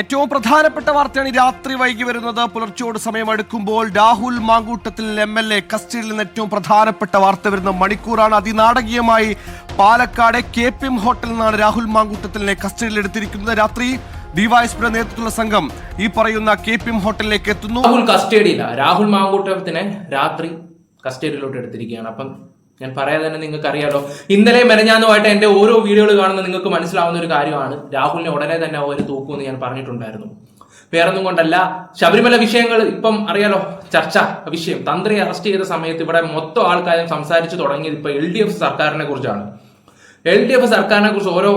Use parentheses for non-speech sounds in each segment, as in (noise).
ഏറ്റവും പ്രധാനപ്പെട്ട വാർത്തയാണ് രാത്രി വൈകി വരുന്നത്. പുലർച്ചയോട് സമയം എടുക്കുമ്പോൾ Rahul Mamkootathil M L A കസ്റ്റഡിയിൽ നിന്ന് ഏറ്റവും പ്രധാനപ്പെട്ട വാർത്ത വരുന്ന മണിക്കൂറാണ്. അതിനാടകീയമായി പാലക്കാട് കെ പി എം ഹോട്ടലിൽ നിന്നാണ് രാഹുൽ മാങ്കൂട്ടത്തിലിനെ കസ്റ്റഡിയിൽ എടുത്തിരിക്കുന്നത്. രാത്രി ഡിവൈഎസ്പിയുടെ നേതൃത്വത്തിലുള്ള സംഘം ഈ പറയുന്ന കെ പി എം ഹോട്ടലിലേക്ക് എത്തുന്നു. രാഹുൽ കസ്റ്റഡിയില്ല രാഹുൽ മാങ്കൂട്ടത്തിനെ രാത്രി കസ്റ്റഡിയിലോട്ട് എടുത്തിരിക്കുകയാണ്. അപ്പം ഞാൻ പറയാതെ തന്നെ നിങ്ങൾക്ക് അറിയാലോ ഇന്നലെ മെനഞ്ഞാന്നുമായിട്ട് എന്റെ ഓരോ വീഡിയോകൾ കാണുന്ന നിങ്ങൾക്ക് മനസ്സിലാവുന്ന ഒരു കാര്യമാണ്. രാഹുലിനെ ഉടനെ തന്നെ അവർ തൂക്കുമെന്ന് ഞാൻ പറഞ്ഞിട്ടുണ്ടായിരുന്നു. വേറൊന്നും കൊണ്ടല്ല. ശബരിമല വിഷയങ്ങൾ ഇപ്പം അറിയാലോ ചർച്ച വിഷയം. തന്ത്രി അറസ്റ്റ് ചെയ്ത സമയത്ത് ഇവിടെ മൊത്തം ആൾക്കാരും സംസാരിച്ചു തുടങ്ങിയത് ഇപ്പൊ എൽ ഡി എഫ് സർക്കാരിനെ കുറിച്ചാണ്. എൽ ഡി എഫ് സർക്കാരിനെ കുറിച്ച് ഓരോ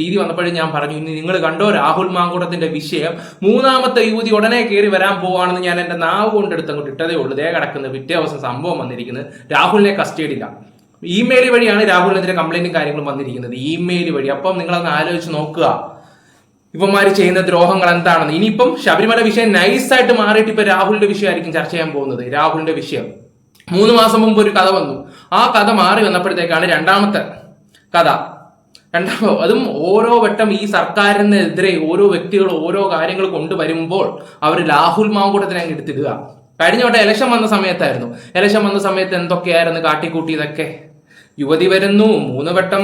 രീതി വന്നപ്പോഴും ഞാൻ പറഞ്ഞു ഇനി നിങ്ങൾ കണ്ടോ രാഹുൽ മാങ്കൂട്ടത്തിന്റെ വിഷയം? മൂന്നാമത്തെ യുവതി ഉടനെ കയറി വരാൻ പോവാണെന്ന് ഞാൻ എന്റെ നാവ് കൊണ്ടെടുത്ത് അങ്ങോട്ട് ഇട്ടതേ ഉള്ളൂ. ദേ കിടക്കുന്നത് പിറ്റേ ദിവസം സംഭവം വന്നിരിക്കുന്നത്. രാഹുലിനെ കസ്റ്റഡിയില്ല ഇമെയിൽ വഴിയാണ് രാഹുലിനെതിരെ കംപ്ലൈന്റും കാര്യങ്ങളും വന്നിരിക്കുന്നത്. ഇമെയിൽ വഴി. അപ്പം നിങ്ങളൊന്ന് ആലോചിച്ച് നോക്കുക. ഇവന്മാര് ചെയ്യുന്ന ദ്രോഹങ്ങൾ എന്താണെന്ന്. ഇനിയിപ്പം ശബരിമല വിഷയം നൈസായിട്ട് മാറിയിട്ട് ഇപ്പൊ രാഹുലിന്റെ വിഷയമായിരിക്കും ചർച്ച ചെയ്യാൻ പോകുന്നത്. രാഹുലിന്റെ വിഷയം. മൂന്ന് മാസം മുമ്പ് ഒരു കഥ വന്നു. ആ കഥ മാറി വന്നപ്പോഴത്തേക്കാണ് രണ്ടാമത്തെ കഥ. രണ്ടാമത് അതും ഓരോ വട്ടം ഈ സർക്കാരിനെതിരെ ഓരോ വ്യക്തികൾ ഓരോ കാര്യങ്ങൾ കൊണ്ടുവരുമ്പോൾ അവർ രാഹുൽ മാങ്കൂട്ടത്തിനെ അങ്ങ് എടുത്തിടുക. കഴിഞ്ഞ വട്ടം ഇലക്ഷൻ വന്ന സമയത്തായിരുന്നു. ഇലക്ഷൻ വന്ന സമയത്ത് എന്തൊക്കെയായിരുന്നു കാട്ടിക്കൂട്ടിയതൊക്കെ? യുവതി വരുന്നു മൂന്ന് വട്ടം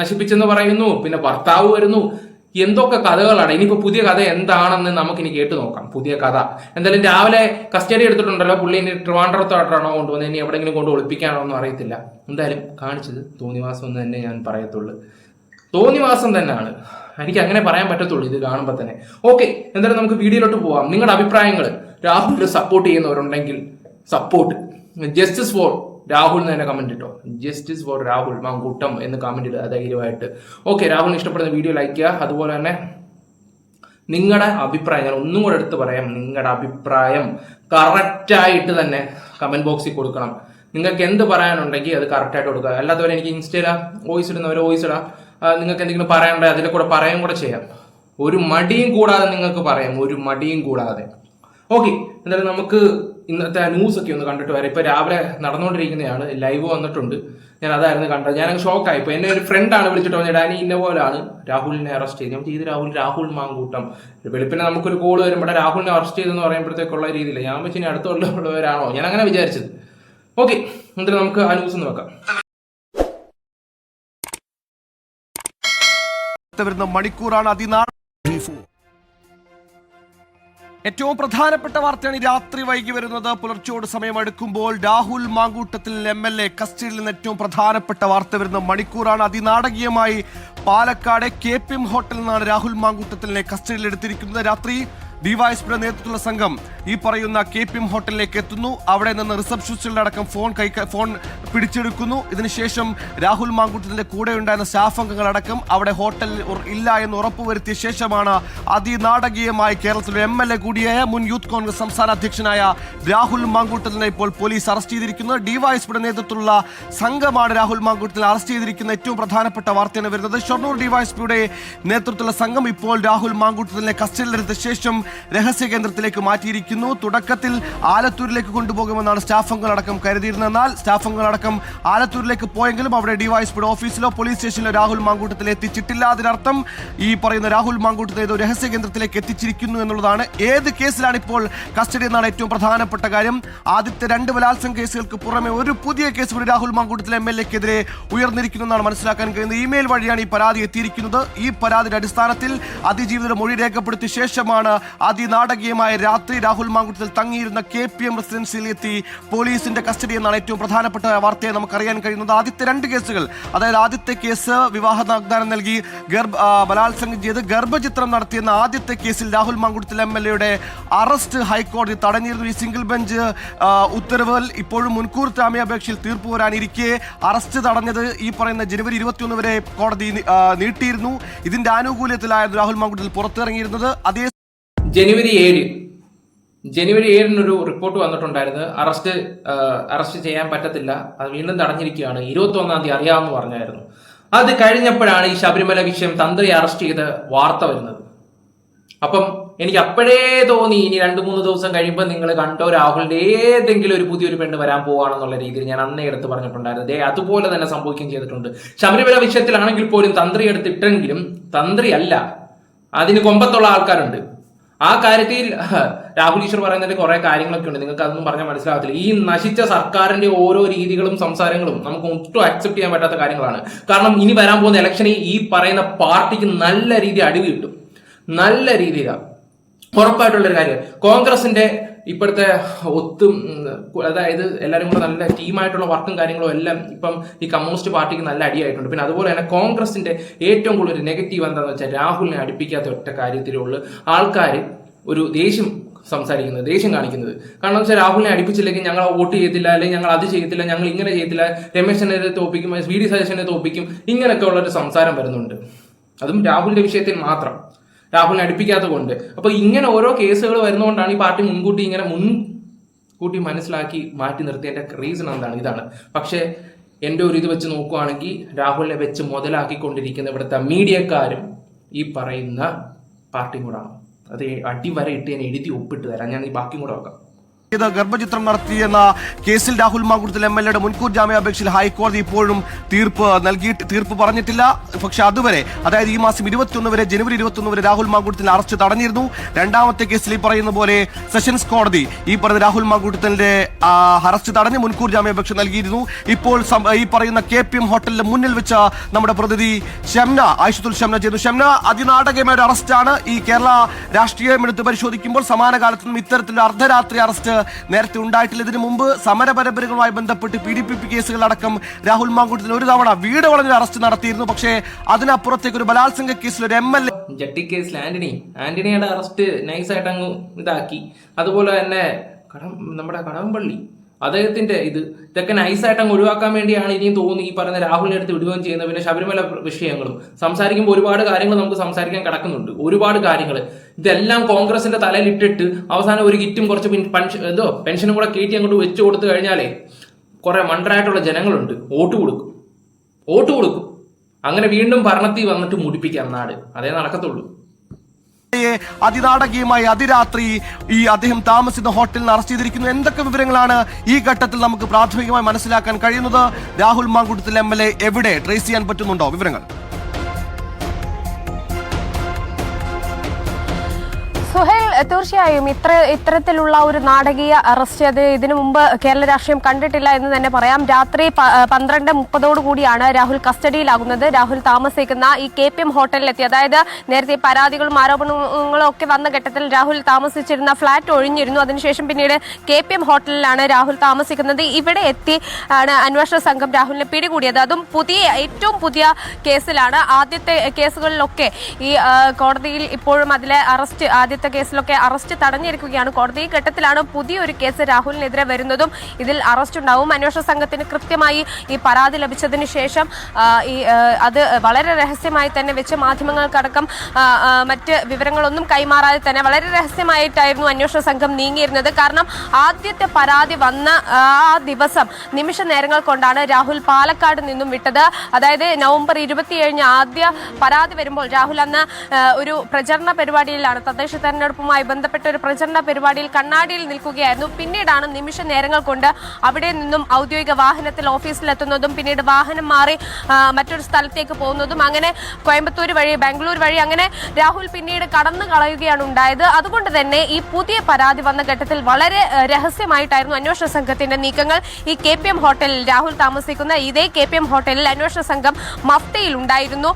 നശിപ്പിച്ചെന്ന് പറയുന്നു പിന്നെ ഭർത്താവ് വരുന്നു. എന്തൊക്കെ കഥകളാണ്? ഇനിയിപ്പോ പുതിയ കഥ എന്താണെന്ന് നമുക്കിനി കേട്ടു നോക്കാം. പുതിയ കഥ. എന്തായാലും രാവിലെ കസ്റ്റഡി എടുത്തിട്ടുണ്ടല്ലോ. പുള്ളി ഇനി ട്രിവാൻഡ്രത്തോട്ടാണോ കൊണ്ടുവന്നത്? ഇനി എവിടെയെങ്കിലും കൊണ്ട് ഒളിപ്പിക്കാനോ ഒന്നും അറിയത്തില്ല. എന്തായാലും കാണിച്ചത് തോന്നിവാസം എന്ന് തന്നെ ഞാൻ പറയത്തുള്ളൂ. തോന്നിവാസം തന്നെയാണ്. എനിക്ക് അങ്ങനെ പറയാൻ പറ്റത്തുള്ളൂ ഇത് കാണുമ്പോൾ തന്നെ. ഓക്കെ എന്തായാലും നമുക്ക് വീഡിയോയിലോട്ട് പോവാം. നിങ്ങളുടെ അഭിപ്രായങ്ങൾ രാഹുലിനെ സപ്പോർട്ട് ചെയ്യുന്നവരുണ്ടെങ്കിൽ സപ്പോർട്ട് ജസ്റ്റിസ് ഫോർ രാഹുൽ എന്ന് തന്നെ കമന്റ് ഇട്ടോ. ജസ്റ്റിസ് ഫോർ രാഹുൽ മാങ്കൂട്ടം എന്ന് കമന്റ് ഇടുക ധൈര്യമായിട്ട്. ഓക്കെ രാഹുലിന് ഇഷ്ടപ്പെടുന്ന വീഡിയോ ലൈക്ക് ചെയ്യുക. അതുപോലെ തന്നെ നിങ്ങളുടെ അഭിപ്രായം ഞാൻ ഒന്നും കൂടെ എടുത്ത് പറയാം. നിങ്ങളുടെ അഭിപ്രായം കറക്റ്റായിട്ട് തന്നെ കമന്റ് ബോക്സിൽ കൊടുക്കണം. നിങ്ങൾക്ക് എന്ത് പറയാനുണ്ടെങ്കിൽ അത് കറക്റ്റായിട്ട് കൊടുക്കുക. അല്ലാത്തവരെ എനിക്ക് ഇൻസ്റ്റയിലാ വോയിസ് ഇടുന്നവരെ വോയിസ് ഇടാം. നിങ്ങൾക്ക് എന്തെങ്കിലും പറയണ്ടേ അതിന്റെ കൂടെ പറയാൻ കൂടെ ചെയ്യാം. ഒരു മടിയും കൂടാതെ നിങ്ങൾക്ക് പറയാം. ഒരു മടിയും കൂടാതെ. ഓക്കെ എന്തായാലും നമുക്ക് ഇന്നത്തെ ന്യൂസ് ഒക്കെ ഒന്ന് കണ്ടിട്ട് വരാം. ഇപ്പൊ രാവിലെ നടന്നുകൊണ്ടിരിക്കുന്നതാണ്. ലൈവ് വന്നിട്ടുണ്ട്. ഞാൻ അതായിരുന്നു കണ്ടത്. ഞാൻ ഷോക്കായി ഇപ്പൊ എന്നെ ഒരു ഫ്രണ്ടാണ് വിളിച്ചിട്ട് പറഞ്ഞത് ഡാനി ഇന്ന പോലാണ് രാഹുലിനെ അറസ്റ്റ് ചെയ്ത് ചെയ്ത് രാഹുൽ രാഹുൽ മാങ്കൂട്ടം. വെളുപ്പിനെ നമുക്കൊരു കോൾ വരുമ്പോൾ രാഹുലിനെ അറസ്റ്റ് ചെയ്തെന്ന് പറയുമ്പോഴത്തേക്കുള്ള രീതിയിൽ ഞാൻ വെച്ച് ഇനി അടുത്ത ഞാൻ അങ്ങനെ വിചാരിച്ചത്. ഓക്കെ എന്നിട്ട് നമുക്ക് ആ ന്യൂസ് ഒന്ന് വരുന്ന മണിക്കൂറാണ് അതിനാൾ. ഏറ്റവും പ്രധാനപ്പെട്ട വാർത്തയാണ് രാത്രി വൈകി വരുന്നത്. പുലർച്ചയോട് സമയമെടുക്കുമ്പോൾ Rahul Mamkootathil M L A കസ്റ്റഡിയിൽ നിന്ന് ഏറ്റവും പ്രധാനപ്പെട്ട വാർത്ത വരുന്ന മണിക്കൂറാണ് അതിനാടകീയമായി പാലക്കാട് കെ പി എം ഹോട്ടലിൽ നിന്നാണ് രാഹുൽ മാങ്കൂട്ടത്തിലിനെ കസ്റ്റഡിയിൽ എടുത്തിരിക്കുന്നത്. രാത്രി ഡിവൈഎസ്പിയുടെ നേതൃത്വത്തിലുള്ള സംഘം ഈ പറയുന്ന കെ പി എം ഹോട്ടലിലേക്ക് എത്തുന്നു. അവിടെ നിന്ന് റിസപ്ഷനിസ്റ്റുകളുടെ അടക്കം ഫോൺ കൈ ഫോൺ പിടിച്ചെടുക്കുന്നു. ഇതിനുശേഷം രാഹുൽ മാങ്കൂട്ടത്തിന്റെ കൂടെ ഉണ്ടായിരുന്ന സ്റ്റാഫ് അംഗങ്ങളടക്കം അവിടെ ഹോട്ടൽ ഇല്ല എന്ന് ഉറപ്പുവരുത്തിയ ശേഷമാണ് അതിനാടകീയമായി കേരളത്തിലെ എം എൽ എ കൂടിയായ മുൻ യൂത്ത് കോൺഗ്രസ് സംസ്ഥാന അധ്യക്ഷനായ രാഹുൽ മാങ്കൂട്ടത്തിനെ ഇപ്പോൾ പോലീസ് അറസ്റ്റ് ചെയ്തിരിക്കുന്നത് ഡിവൈഎസ്പിയുടെ നേതൃത്വത്തിലുള്ള സംഘമാണ് രാഹുൽ മാങ്കൂട്ടത്തിൽ അറസ്റ്റ് ചെയ്തിരിക്കുന്ന ഏറ്റവും പ്രധാനപ്പെട്ട വാർത്തയാണ് വരുന്നത്. ഷൊർണൂർ ഡിവൈഎസ്പിയുടെ നേതൃത്വത്തിലുള്ള സംഘം ഇപ്പോൾ രാഹുൽ മാങ്കൂട്ടത്തിനെ കസ്റ്റഡിയിലെടുത്ത ശേഷം രഹസ്യ കേന്ദ്രത്തിലേക്ക് മാറ്റിയിരിക്കുന്നു. തുടക്കത്തിൽ ആലത്തൂരിലേക്ക് കൊണ്ടുപോകുമെന്നാണ് സ്റ്റാഫ് അംഗങ്ങളടക്കം കരുതിയിരുന്നത്. എന്നാൽ സ്റ്റാഫ് അംഗങ്ങളടക്കം ആലത്തൂരിലേക്ക് പോയെങ്കിലും അവിടെ ഡിവൈഎസ്പിയുടെ ഓഫീസിലോ പോലീസ് സ്റ്റേഷനിലോ രാഹുൽ മാങ്കൂട്ടത്തിൽ എത്തിച്ചിട്ടില്ല. അതിനർത്ഥം ഈ പറയുന്ന രാഹുൽ മാങ്കൂട്ടത്തെ ഏതോ രഹസ്യ കേന്ദ്രത്തിലേക്ക് എത്തിച്ചിരിക്കുന്നു എന്നുള്ളതാണ്. ഏത് കേസിലാണ് ഇപ്പോൾ കസ്റ്റഡി എന്നാണ് ഏറ്റവും പ്രധാനപ്പെട്ട കാര്യം. ആദ്യത്തെ രണ്ട് ബലാത്സംഗ കേസുകൾക്ക് പുറമെ ഒരു പുതിയ കേസ് കൂടി രാഹുൽ മാങ്കൂട്ടത്തിലെ എം എൽ എക്കെതിരെ ഉയർന്നിരിക്കുന്നു എന്നാണ് മനസ്സിലാക്കാൻ കഴിയുന്നത്. ഇമെയിൽ വഴിയാണ് ഈ പരാതി എത്തിയിരിക്കുന്നത്. ഈ പരാതിയുടെ അടിസ്ഥാനത്തിൽ അതിജീവിതയുടെ മൊഴി രേഖപ്പെടുത്തിയ ശേഷമാണ് അതിനാടകീയമായ രാത്രി രാഹുൽ മാങ്കൂട്ടത്തിൽ തങ്ങിയിരുന്ന കെ പി എം റെസിഡൻസിയിൽ എത്തി പോലീസിന്റെ കസ്റ്റഡി എന്നാണ് ഏറ്റവും പ്രധാനപ്പെട്ട വാർത്തയെ നമുക്കറിയാൻ കഴിയുന്നത്. ആദ്യത്തെ രണ്ട് കേസുകൾ അതായത് ആദ്യത്തെ കേസ് വിവാഹ വാഗ്ദാനം നൽകി ഗർഭ ബലാത്സംഗം ചെയ്ത് ഗർഭചിത്രം നടത്തിയെന്ന ആദ്യത്തെ കേസിൽ രാഹുൽ മാങ്കുട്ടത്തിൽ എം എൽ എയുടെ അറസ്റ്റ് ഹൈക്കോടതി തടഞ്ഞിരുന്നു. ഈ സിംഗിൾ ബെഞ്ച് ഉത്തരവ് ഇപ്പോഴും മുൻകൂർ ജാമ്യാപേക്ഷയിൽ തീർപ്പ് വരാനിരിക്കെ അറസ്റ്റ് തടഞ്ഞത് ഈ പറയുന്ന ജനുവരി ഇരുപത്തിയൊന്ന് വരെ കോടതി നീട്ടിയിരുന്നു. ഇതിന്റെ ആനുകൂല്യത്തിലായിരുന്നു രാഹുൽ മാങ്കുട്ടത്തിൽ പുറത്തിറങ്ങിയിരുന്നത്. അതേ ജനുവരി ഏഴ്. ജനുവരി ഏഴിനൊരു റിപ്പോർട്ട് വന്നിട്ടുണ്ടായിരുന്നു. അറസ്റ്റ് അറസ്റ്റ് ചെയ്യാൻ പറ്റത്തില്ല. അത് വീണ്ടും തടഞ്ഞിരിക്കുകയാണ്. ഇരുപത്തി ഒന്നാം തീയതി അറിയാമെന്ന് പറഞ്ഞായിരുന്നു. അത് കഴിഞ്ഞപ്പോഴാണ് ഈ ശബരിമല വിഷയം തന്ത്രി അറസ്റ്റ് ചെയ്ത് വാർത്ത വരുന്നത്. അപ്പം എനിക്ക് അപ്പോഴേ തോന്നി ഇനി രണ്ട് മൂന്ന് ദിവസം കഴിയുമ്പോൾ നിങ്ങൾ കണ്ടോ രാഹുലിന്റെ ഏതെങ്കിലും ഒരു പുതിയൊരു പെണ്ണ് വരാൻ പോവാണെന്നുള്ള രീതിയിൽ ഞാൻ അന്നേ എടുത്ത് പറഞ്ഞിട്ടുണ്ടായിരുന്നു. ദേ അതുപോലെ തന്നെ സംഭവിക്കുകയും ചെയ്തിട്ടുണ്ട്. ശബരിമല വിഷയത്തിലാണെങ്കിൽ പോലും തന്ത്രി എടുത്തിട്ടെങ്കിലും തന്ത്രി അല്ല. അതിന് കൊമ്പത്തുള്ള ആൾക്കാരുണ്ട്. ആ കാര്യത്തിൽ (laughs) രാഹുൽ ഈശ്വർ പറയുന്നതിൽ കുറെ കാര്യങ്ങളൊക്കെ ഉണ്ട്. നിങ്ങൾക്ക് അതൊന്നും പറഞ്ഞാൽ മനസ്സിലാകത്തില്ല. ഈ നശിച്ച സർക്കാരിന്റെ ഓരോ രീതികളും സംസാരങ്ങളും നമുക്ക് ഒട്ടും അക്സെപ്റ്റ് ചെയ്യാൻ പറ്റാത്ത കാര്യങ്ങളാണ്. കാരണം ഇനി വരാൻ പോകുന്ന ഇലക്ഷനിൽ ഈ പറയുന്ന പാർട്ടിക്ക് നല്ല രീതി അടിവ് കിട്ടും. നല്ല രീതിയിലാണ് ഉറപ്പായിട്ടുള്ളൊരു കാര്യം. കോൺഗ്രസിന്റെ ഇപ്പോഴത്തെ ഒത്തും അതായത് എല്ലാവരും കൂടെ നല്ല ടീമായിട്ടുള്ള വർക്കും കാര്യങ്ങളും എല്ലാം ഇപ്പം ഈ കമ്മ്യൂണിസ്റ്റ് പാർട്ടിക്ക് നല്ല അടിയായിട്ടുണ്ട്. പിന്നെ അതുപോലെ തന്നെ കോൺഗ്രസിന്റെ ഏറ്റവും കൂടുതൽ ഒരു നെഗറ്റീവ് എന്താണെന്ന് വെച്ചാൽ രാഹുലിനെ അടുപ്പിക്കാത്ത ഒറ്റ കാര്യത്തിലുള്ള ആൾക്കാർ ഒരു ദേഷ്യം സംസാരിക്കുന്നത് ദേഷ്യം കാണിക്കുന്നത്. കാരണം വെച്ചാൽ രാഹുലിനെ അടുപ്പിച്ചില്ലെങ്കിൽ ഞങ്ങൾ വോട്ട് ചെയ്യത്തില്ല അല്ലെങ്കിൽ ഞങ്ങൾ അത് ചെയ്യത്തില്ല ഞങ്ങൾ ഇങ്ങനെ ചെയ്യത്തില്ല രമേശനെ തോപ്പിക്കും വി ഡി സജഷനെ തോപ്പിക്കും ഇങ്ങനെയൊക്കെ ഉള്ളൊരു സംസാരം വരുന്നുണ്ട്. അതും രാഹുലിന്റെ വിഷയത്തിൽ മാത്രം. രാഹുലിനെ അടുപ്പിക്കാത്തത് കൊണ്ട്. അപ്പൊ ഇങ്ങനെ ഓരോ കേസുകൾ വരുന്നതുകൊണ്ടാണ് ഈ പാർട്ടി മുൻകൂട്ടി ഇങ്ങനെ മുൻകൂട്ടി മനസ്സിലാക്കി മാറ്റി നിർത്തിയതിന്റെ റീസൺ എന്താണ്? ഇതാണ്. പക്ഷേ എന്റെ ഒരു ഇത് വെച്ച് നോക്കുവാണെങ്കിൽ രാഹുലിനെ വെച്ച് മുതലാക്കിക്കൊണ്ടിരിക്കുന്ന ഇവിടുത്തെ മീഡിയക്കാരും ഈ പറയുന്ന പാർട്ടിയും കൂടാണ്. അത് അടിവരെ ഇട്ട് ഞാൻ എഴുതി ഒപ്പിട്ട് തരാം. ഞാൻ ഈ ബാക്കിയും കൂടെ വെക്കാം. ഇത് ഗർഭചിത്രം നടത്തിയെന്ന കേസിൽ രാഹുൽ മാങ്കുടത്തിൽ എം എൽ എയുടെ മുൻകൂർ ജാമ്യാപേക്ഷയിൽ ഹൈക്കോടതി ഇപ്പോഴും തീർപ്പ് നൽകി തീർപ്പ് പറഞ്ഞിട്ടില്ല. പക്ഷെ അതുവരെ അതായത് ഈ മാസം ഇരുപത്തിയൊന്ന് വരെ ജനുവരി ഇരുപത്തിയൊന്ന് വരെ രാഹുൽ മാങ്കുടത്തിൽ അറസ്റ്റ് തടഞ്ഞിരുന്നു. രണ്ടാമത്തെ കേസിൽ ഈ പറയുന്ന പോലെ സെഷൻസ് കോടതി ഈ പറയുന്ന രാഹുൽ മാങ്കുടത്തിന്റെ അറസ്റ്റ് തടഞ്ഞ് മുൻകൂർ ജാമ്യാപേക്ഷ നൽകിയിരുന്നു. ഇപ്പോൾ ഈ പറയുന്ന കെ പി എം ഹോട്ടലിന് മുന്നിൽ വെച്ച നമ്മുടെ പ്രതിനിധി ഷംന ആയിഷത്തുൽ ഷംന ചെയ്തു. ഷംന അതിനാടകമായ ഒരു അറസ്റ്റാണ് ഈ കേരള രാഷ്ട്രീയം എടുത്ത് പരിശോധിക്കുമ്പോൾ സമാന കാലത്തും ഇത്തരത്തിലുള്ള അർദ്ധരാത്രി അറസ്റ്റ് നേരത്തെ ഉണ്ടായിട്ടില്ല. ഇതിനു മുമ്പ് സമര പരമ്പരകളുമായി ബന്ധപ്പെട്ട് പി കേസുകളടക്കം രാഹുൽ മാങ്കൂട്ടത്തിൽ ഒരു തവണ വീട് വളഞ്ഞ് അറസ്റ്റ് നടത്തിയിരുന്നു. പക്ഷേ അതിനപ്പുറത്തേക്ക് ഒരു ബലാത്സംഗ കേസിൽ ഒരു എം എൽ എ ജട്ടി കേസിൽ ആന്റണി. ആന്റണിയുടെ അറസ്റ്റ് നൈസായിട്ട് അങ്ങ് ഇതാക്കി. അതുപോലെ തന്നെ നമ്മുടെ കടമ്പള്ളി അദ്ദേഹത്തിന്റെ ഇത് ഇതൊക്കെ നൈസായിട്ട് അങ്ങ് ഒഴിവാക്കാൻ വേണ്ടിയാണ് ഇനിയും തോന്നി ഈ പറയുന്ന രാഹുലിനെ അടുത്ത് വിടുകയും ചെയ്യുന്നത്. പിന്നെ ശബരിമല വിഷയങ്ങളും. സംസാരിക്കുമ്പോൾ ഒരുപാട് കാര്യങ്ങൾ നമുക്ക് സംസാരിക്കാൻ കിടക്കുന്നുണ്ട്. ഒരുപാട് കാര്യങ്ങൾ ഇതെല്ലാം കോൺഗ്രസിന്റെ തലയിൽ ഇട്ടിട്ട് അവസാനം ഒരു കിറ്റും കുറച്ച് പെൻഷൻ പൻഷ- എന്തോ പെൻഷനും കൂടെ കയറ്റി അങ്ങോട്ട് വെച്ചു കൊടുത്തു കഴിഞ്ഞാലേ കുറെ മണ്ടരായിട്ടുള്ള ജനങ്ങളുണ്ട്. വോട്ട് കൊടുക്കും. വോട്ട് കൊടുക്കും. അങ്ങനെ വീണ്ടും ഭരണത്തിൽ വന്നിട്ട് മുടിപ്പിക്കാം നാട്. അതേ നടക്കത്തുള്ളൂ. അതിനാടകീയമായി അതിരാത്രി ഈ അദ്ദേഹം താമസിക്കുന്ന ഹോട്ടലിൽ അറസ്റ്റ് ചെയ്തിരിക്കുന്നു. എന്തൊക്കെ വിവരങ്ങളാണ് ഈ ഘട്ടത്തിൽ നമുക്ക് പ്രാഥമികമായി മനസ്സിലാക്കാൻ കഴിയുന്നത്? Rahul Mamkootathil M L A എവിടെ? ട്രേസ് ചെയ്യാൻ പറ്റുന്നുണ്ടോ? വിവരങ്ങൾ. തീർച്ചയായും ഇത്ര ഇത്തരത്തിലുള്ള ഒരു നാടകീയ അറസ്റ്റ് അത് ഇതിനു മുമ്പ് കേരള രാഷ്ട്രീയം കണ്ടിട്ടില്ല എന്ന് തന്നെ പറയാം. രാത്രി പന്ത്രണ്ട് മുപ്പതോടു കൂടിയാണ് രാഹുൽ കസ്റ്റഡിയിലാകുന്നത്. രാഹുൽ താമസിക്കുന്ന ഈ കെ പി എം ഹോട്ടലിലെത്തി. അതായത് നേരത്തെ പരാതികളും ആരോപണങ്ങളും ഒക്കെ വന്ന ഘട്ടത്തിൽ രാഹുൽ താമസിച്ചിരുന്ന ഫ്ളാറ്റ് ഒഴിഞ്ഞിരുന്നു. അതിനുശേഷം പിന്നീട് കെ പി എം ഹോട്ടലിലാണ് രാഹുൽ താമസിക്കുന്നത്. ഇവിടെ എത്തി ആണ് അന്വേഷണ സംഘം രാഹുലിനെ പിടികൂടിയത്. അതും പുതിയ ഏറ്റവും പുതിയ കേസിലാണ്. ആദ്യത്തെ കേസുകളിലൊക്കെ ഈ കോടതിയിൽ ഇപ്പോഴും അതിലെ അറസ്റ്റ് ആദ്യത്തെ കേസിലൊക്കെ അറസ്റ്റ് തടഞ്ഞിരിക്കുകയാണ്. കോടതി ഈ ഘട്ടത്തിലാണ് പുതിയൊരു കേസ് രാഹുലിനെതിരെ വരുന്നതും ഇതിൽ അറസ്റ്റ് ഉണ്ടാവും. അന്വേഷണ സംഘത്തിന് കൃത്യമായി ഈ പരാതി ലഭിച്ചതിന് ശേഷം ഈ അത് വളരെ രഹസ്യമായി തന്നെ വെച്ച് മാധ്യമങ്ങൾക്കടക്കം മറ്റ് വിവരങ്ങളൊന്നും കൈമാറാതെ തന്നെ വളരെ രഹസ്യമായിട്ടായിരുന്നു അന്വേഷണ സംഘം നീങ്ങിയിരുന്നത്. കാരണം ആദ്യത്തെ പരാതി വന്ന ആ ദിവസം നിമിഷ നേരങ്ങൾ കൊണ്ടാണ് രാഹുൽ പാലക്കാട് നിന്നും വിട്ടത്. അതായത് നവംബർ ഇരുപത്തിയേഴിന് ആദ്യ പരാതി വരുമ്പോൾ രാഹുൽ അന്ന് ഒരു പ്രചരണ പരിപാടിയിലാണ്. തദ്ദേശ തെരഞ്ഞെടുപ്പുമായി ബന്ധപ്പെട്ട ഒരു പ്രചരണ പരിപാടിയിൽ കണ്ണാടിയിൽ നിൽക്കുകയായിരുന്നു. പിന്നീടാണ് നിമിഷ നേരങ്ങൾ കൊണ്ട് അവിടെ നിന്നും ഔദ്യോഗിക വാഹനത്തിൽ ഓഫീസിലെത്തുന്നതും പിന്നീട് വാഹനം മാറി മറ്റൊരു സ്ഥലത്തേക്ക് പോകുന്നതും. അങ്ങനെ കോയമ്പത്തൂർ വഴി ബാംഗ്ലൂർ വഴി അങ്ങനെ രാഹുൽ പിന്നീട് കടന്നു കളയുകയാണ് ഉണ്ടായത്. അതുകൊണ്ട് തന്നെ ഈ പുതിയ പരാതി വന്ന ഘട്ടത്തിൽ വളരെ രഹസ്യമായിട്ടായിരുന്നു അന്വേഷണ സംഘത്തിന്റെ നീക്കങ്ങൾ. ഈ കെ പി എം ഹോട്ടലിൽ രാഹുൽ താമസിക്കുന്ന ഇതേ കെ പി എം ഹോട്ടലിൽ അന്വേഷണ സംഘം മഫ്തയിൽ ഉണ്ടായിരുന്നു.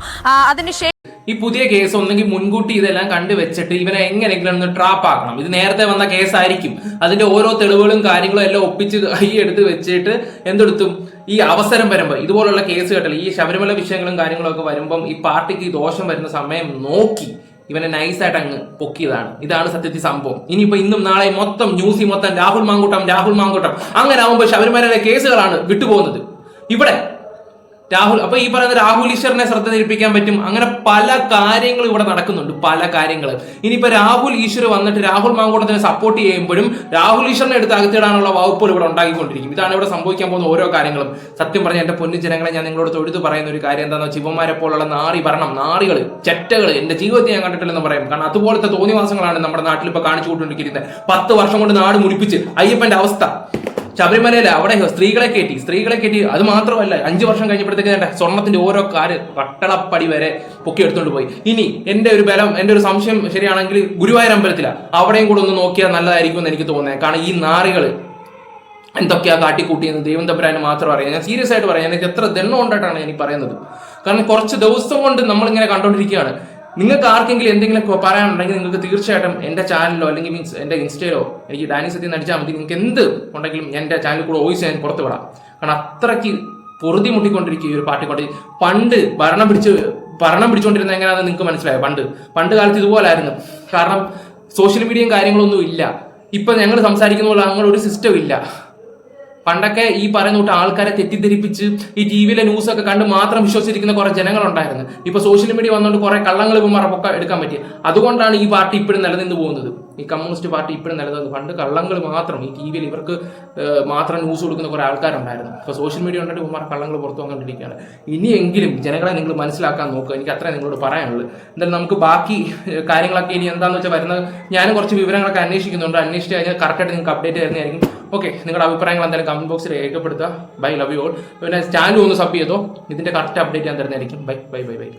അതിനുശേഷം ഈ പുതിയ കേസ് ഒന്നെങ്കിൽ മുൻകൂട്ടി ഇതെല്ലാം കണ്ടുവെച്ചിട്ട് ഇവനെ എങ്ങനെയെങ്കിലും ഒന്ന് ട്രാപ്പ് ആക്കണം. ഇത് നേരത്തെ വന്ന കേസായിരിക്കും അതിന്റെ ഓരോ തെളിവുകളും കാര്യങ്ങളും എല്ലാം ഒപ്പിച്ച് കൈ എടുത്ത് വെച്ചിട്ട് എന്തെടുത്തും? ഈ അവസരം വരുമ്പോൾ ഇതുപോലുള്ള കേസ് കേട്ടില്ല? ഈ ശബരിമല വിഷയങ്ങളും കാര്യങ്ങളും ഒക്കെ വരുമ്പം ഈ പാർട്ടിക്ക് ദോഷം വരുന്ന സമയം നോക്കി ഇവനെ നൈസായിട്ട് അങ്ങ് പൊക്കിയതാണ്. ഇതാണ് സത്യത്തിൽ സംഭവം. ഇനിയിപ്പോ ഇന്നും നാളെ മൊത്തം ന്യൂസി മൊത്തം രാഹുൽ മാങ്കൂട്ടം രാഹുൽ മാങ്കൂട്ടം. അങ്ങനെ ആവുമ്പോൾ ശബരിമലയിലെ കേസുകളാണ് വിട്ടുപോകുന്നത്. ഇവിടെ രാഹുൽ അപ്പൊ ഈ പറയുന്ന രാഹുൽ ഈശ്വറിനെ ശ്രദ്ധ തിരിപ്പിക്കാൻ പറ്റും. അങ്ങനെ പല കാര്യങ്ങളും ഇവിടെ നടക്കുന്നുണ്ട് പല കാര്യങ്ങൾ. ഇനിയിപ്പോ രാഹുൽ ഈശ്വർ വന്നിട്ട് രാഹുൽ മാങ്കൂട്ടത്തിനെ സപ്പോർട്ട് ചെയ്യുമ്പോഴും രാഹുൽ ഈശ്വറിനെ എടുത്ത് അകത്തിടാനുള്ള വകുപ്പുകൾ ഇവിടെ ഉണ്ടാക്കിക്കൊണ്ടിരിക്കും ഇതാണ് ഇവിടെ സംഭവിക്കാൻ പോകുന്ന ഓരോ കാര്യങ്ങളും. സത്യം പറഞ്ഞ എന്റെ പൊന്നു ജനങ്ങളെ ഞാൻ നിങ്ങളോട് തൊഴുതു പറയുന്ന ഒരു കാര്യം എന്താണെന്ന് ഇവന്മാരെ പോലുള്ള നാറി ഭരണം നാറികൾ ചെറ്റകൾ എന്റെ ജീവിതത്തിൽ ഞാൻ കണ്ടിട്ടില്ലെന്ന് പറയും. കാരണം അതുപോലത്തെ തോന്നിവാസങ്ങളാണ് നമ്മുടെ നാട്ടിൽ ഇപ്പൊ കാണിച്ചു കൊണ്ടിരിക്കുന്നത് പത്ത് വർഷം കൊണ്ട് നാട് മുടിപ്പിച്ച് അയ്യപ്പന്റെ അവസ്ഥ. ശബരിമലയിലെ അവിടെ സ്ത്രീകളെ കയറ്റി സ്ത്രീകളെ കയറ്റി. അത് മാത്രമല്ല അഞ്ചു വർഷം കഴിഞ്ഞപ്പോഴത്തേക്ക് വേണ്ട സ്വർണത്തിന്റെ ഓരോ കാര് പട്ടളപ്പടി വരെ പൊക്കി എടുത്തുകൊണ്ട് പോയി. ഇനി എന്റെ ഒരു ബലം എന്റെ ഒരു സംശയം ശരിയാണെങ്കിൽ ഗുരുവായൂർ അമ്പലത്തില. അവിടെയും കൂടെ ഒന്ന് നോക്കിയാൽ നല്ലതായിരിക്കും എന്ന് എനിക്ക് തോന്നുന്നത് കാരണം ഈ നാറികൾ എന്തൊക്കെയാ കാട്ടിക്കൂട്ടിയെന്ന് ദൈവം തമ്പുരാന് മാത്രം അറിയാം. ഞാൻ സീരിയസ് ആയിട്ട് പറയാം എനിക്ക് എത്ര ദണ്ണം കൊണ്ടായിട്ടാണ് എനിക്ക് പറയുന്നത്. കാരണം കുറച്ച് ദിവസം കൊണ്ട് നമ്മളിങ്ങനെ കണ്ടോണ്ടിരിക്കുകയാണ്. നിങ്ങൾക്ക് ആർക്കെങ്കിലും എന്തെങ്കിലും പറയാനുണ്ടെങ്കിൽ നിങ്ങൾക്ക് തീർച്ചയായിട്ടും എന്റെ ചാനലിലോ അല്ലെങ്കിൽ മീൻസ് എന്റെ ഇൻസ്റ്റയിലോ എനിക്ക് ഡാനി സത്യം നടിച്ചാൽ മതി. നിങ്ങൾക്ക് എന്ത് ഉണ്ടെങ്കിലും എന്റെ ചാനലിൽ കൂടെ വോയിസ് ഞാൻ പുറത്തു വിടാം. കാരണം അത്രയ്ക്ക് പൊറുതി മുട്ടിക്കൊണ്ടിരിക്കുക ഈ ഒരു പാർട്ടി കൊണ്ട്. പണ്ട് ഭരണം പിടിച്ച് ഭരണം പിടിച്ചുകൊണ്ടിരുന്ന എങ്ങനെയാണെന്ന് നിങ്ങൾക്ക് മനസ്സിലായോ? പണ്ട്. പണ്ട് കാലത്ത് ഇതുപോലായിരുന്നു. കാരണം സോഷ്യൽ മീഡിയയും കാര്യങ്ങളൊന്നും ഇല്ല. ഇപ്പൊ ഞങ്ങൾ സംസാരിക്കുന്ന പോലെ അങ്ങനെ ഒരു സിസ്റ്റം ഇല്ല. പണ്ടൊക്കെ ഈ പറയുന്ന കൂട്ട ആൾക്കാരെ തെറ്റിദ്ധരിപ്പിച്ച് ഈ ടി വിയിലെ ന്യൂസ് ഒക്കെ കണ്ട് മാത്രം വിശ്വസിച്ചിരിക്കുന്ന കുറെ ജനങ്ങളുണ്ടായിരുന്നു. ഇപ്പൊ സോഷ്യൽ മീഡിയ വന്നുകൊണ്ട് കുറെ കള്ളങ്ങൾ ഇപ്പം മറപ്പൊക്കെ എടുക്കാൻ പറ്റി. അതുകൊണ്ടാണ് ഈ പാർട്ടി ഇപ്പോഴും നിലനിന്ന് പോകുന്നത്. ഈ കമ്മ്യൂണിസ്റ്റ് പാർട്ടി ഇപ്പോഴും നിലനിന്നത്. പണ്ട് കള്ളങ്ങൾ മാത്രം ഈ ടി വിയിൽ ഇവർക്ക് മാത്രം ന്യൂസ് കൊടുക്കുന്ന കുറെ ആൾക്കാരുണ്ടായിരുന്നു. ഇപ്പോൾ സോഷ്യൽ മീഡിയ ഉണ്ടായിട്ട് ഇവന്മാർ കള്ളങ്ങൾ പുറത്തു വന്നുകൊണ്ടിരിക്കുകയാണ്. ഇനിയെങ്കിലും ജനങ്ങളെ നിങ്ങൾ മനസ്സിലാക്കാൻ നോക്കുക. എനിക്ക് അത്രേ നിങ്ങളോട് പറയാനുള്ളൂ. എന്തായാലും നമുക്ക് ബാക്കി കാര്യങ്ങളൊക്കെ ഇനി എന്താണെന്ന് വെച്ചാൽ വരുന്നത് ഞാനും കുറച്ച് വിവരങ്ങളൊക്കെ അന്വേഷിക്കുന്നുണ്ട്. അന്വേഷിച്ച് കഴിഞ്ഞാൽ കറക്റ്റായിട്ട് നിങ്ങൾക്ക് അപ്ഡേറ്റ് തരുന്നതായിരിക്കും. ഓക്കെ നിങ്ങളുടെ അഭിപ്രായങ്ങൾ എന്തായാലും കമന്റ് ബോക്സിൽ രേഖപ്പെടുത്തുക. ബൈ ലവ് യു ഓൾ പിന്നെ ചാനൽ ഒന്ന് സബ് ചെയ്തോ? ഇതിന്റെ കറക്റ്റ് അപ്ഡേറ്റ് ഞാൻ തരുന്നതായിരിക്കും. Bye bye bye bye